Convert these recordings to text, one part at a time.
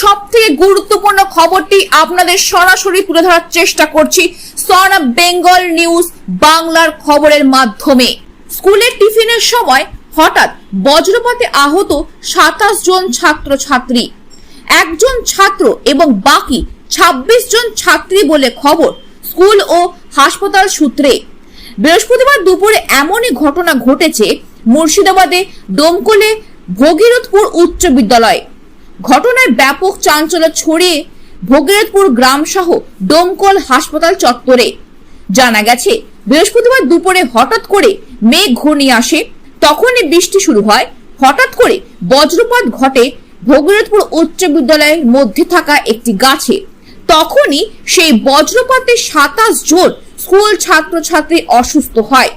সব থেকে গুরুত্বপূর্ণ খবরটি আপনাদের সরাসরি তুলে ধরার চেষ্টা করছি সন অফ বেঙ্গল নিউজ বাংলার খবরের মাধ্যমে। স্কুলের টিফিনের সময় হঠাৎ বজ্রপাতে আহত সাতাশ জন ছাত্র ছাত্রী একজন ছাত্র এবং বাকি ২৬ জন ছাত্রী বলে খবর স্কুল ও হাসপাতাল সূত্রে। বৃহস্পতিবার দুপুরে এমনই ঘটনা ঘটেছে মুর্শিদাবাদে ডোমকলে ভগীরথপুর উচ্চ বিদ্যালয়। ঘটনায় ব্যাপক চাঞ্চল্য ছড়িয়ে ভগীরথপুর গ্রাম সহ ডোমকল হাসপাতাল চত্বরে। জানা গেছে, বৃহস্পতিবার দুপুরে হঠাৎ করে মেঘ ঘনিয়ে আসে, তখনই বৃষ্টি শুরু হয়। হঠাৎ করে বজ্রপাত ঘটে ভগীরথপুর উচ্চ বিদ্যালয়ের মধ্যে থাকা একটি গাছে। তখনই সেই বজ্রপাতে সাতাশ জন স্কুল ছাত্রছাত্রী অসুস্থ হয়।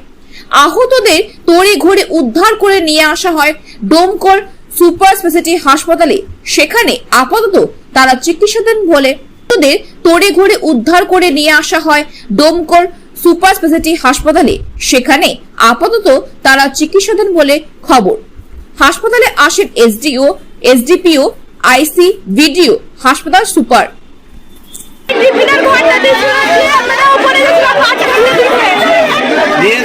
আহতদের তড়িঘড়ি উদ্ধার করে নিয়ে আসা হয় ডোমকল সুপার স্পেশালিটি হাসপাতালে। সেখানে আপাতত তারা চিকিৎসাধীন বলে আহতদের তড়িঘড়ি উদ্ধার করে নিয়ে আসা হয় ডোমকল সুপার স্পেশালিটি হাসপাতালে। সেখানে আপাতত তারা চিকিৎসাধীন বলে খবর। হাসপাতালে আসেন এসডিও, এসডিপিও, আইসি, ভিডিও, হাসপাতাল সুপার। টিফিনের ঘণ্টা দিয়েছিল দিয়ে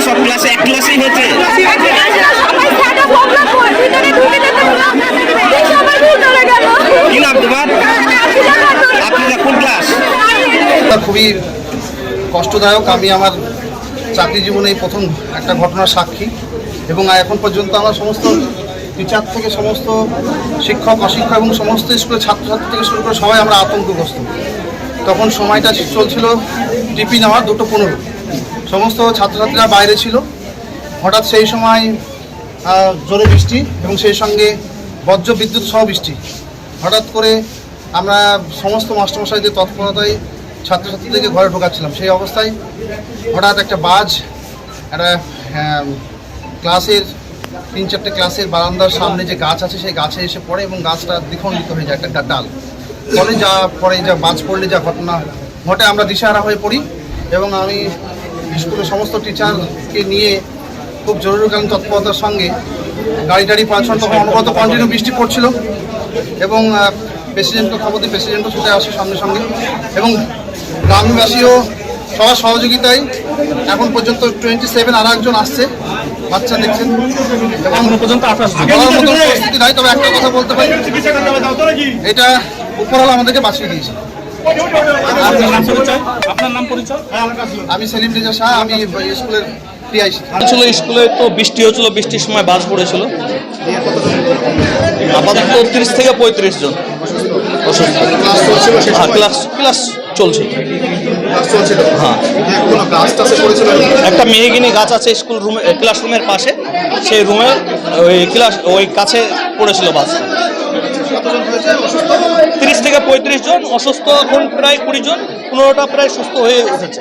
খুবই কষ্টদায়ক। আমি আমার চাকরি জীবনে এই প্রথম একটা ঘটনার সাক্ষী এবং এখন পর্যন্ত আমার সমস্ত টিচার থেকে সমস্ত শিক্ষক, অশিক্ষক এবং সমস্ত স্কুলের ছাত্রছাত্রী থেকে শুরু করে সবাই আমরা আতঙ্কগ্রস্ত। তখন সময়টা চলছিল টিপি নেওয়া দুটো পনেরো। সমস্ত ছাত্রছাত্রীরা বাইরে ছিল। হঠাৎ সেই সময় জোরে বৃষ্টি এবং সেই সঙ্গে বজ্র বিদ্যুৎ সহ বৃষ্টি। হঠাৎ করে আমরা সমস্ত মাস্টারমশাইদের তৎপরতায় ছাত্রছাত্রীদেরকে ঘরে ঢোকাচ্ছিলাম, সেই অবস্থায় হঠাৎ একটা বাজ, একটা ক্লাসের, তিন চারটে ক্লাসের বারান্দার সামনে যে গাছ আছে, সেই গাছে এসে পড়ে এবং গাছটা দ্বিখণ্ডিত হয়ে যায়, একটা ডাল। ফলে যা, পরে যা বাজ পড়লে যা ঘটনা ঘটে, আমরা দিশাহারা হয়ে পড়ি এবং আমি স্কুলের সমস্ত টিচারকে নিয়ে খুব জরুরিকালীন তৎপরতার সঙ্গে গাড়ি টাড়ি পাঠানো তখন অনুগত কন্টিনিউ বৃষ্টি পড়ছিল। এবং প্রেসিডেন্টকে খবর প্রেসিডেন্টও ছুটে আসে সামনে সঙ্গে এবং গ্রামবাসীও সবার সহযোগিতায় এখন পর্যন্ত টোয়েন্টি সেভেন আর একজন আসছে। বাচ্চা দেখছেন। এবং পর্যন্ত বলার মতো পরিস্থিতি নাই তবে একটা কথা বলতে পারি। এটা উপরওয়ালা আমাদেরকে বাঁচিয়ে দিয়েছে। আমি সেলিম রেজা শাহ আমি স্কুলের ছিল স্কুলে তো বৃষ্টি হয়েছিল বৃষ্টির সময় বাস পড়েছিল। আপাতত তিরিশ থেকে পঁয়ত্রিশ জন। অসুস্থ। ক্লাস হ্যাঁ ক্লাস চলছে। হ্যাঁ। একটা মেহগিনি গাছ আছে স্কুল রুমে ক্লাসরুমের পাশে। সেই রুমে ওই ক্লাস ওই কাছে পড়েছিল বাস। তিরিশ থেকে পঁয়ত্রিশ জন, অসুস্থ এখন প্রায় কুড়ি জন, পনেরোটা প্রায় সুস্থ হয়ে উঠেছে।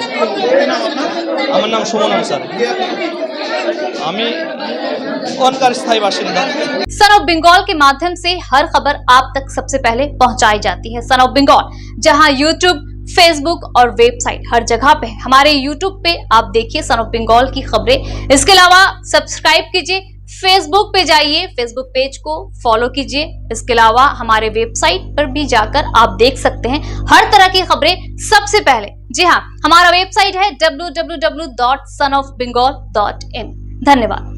আমার নাম সুমন আনসার स्थायी बाशिंदा सन ऑफ़ बंगाल के माध्यम से हर खबर आप तक सबसे पहले पहुंचाई जाती है सन ऑफ़ बंगाल जहाँ यूट्यूब फेसबुक और वेबसाइट हर जगह पे हमारे यूट्यूब पे आप देखिए सन ऑफ़ बंगाल की खबरें। इसके अलावा सब्सक्राइब कीजिए फेसबुक पे जाइए। फेसबुक पेज को फॉलो कीजिए। इसके अलावा हमारे वेबसाइट पर भी जाकर आप देख सकते हैं हर तरह की खबरें सबसे पहले। जी हाँ हमारा वेबसाइट है डब्ल्यू धन्यवाद।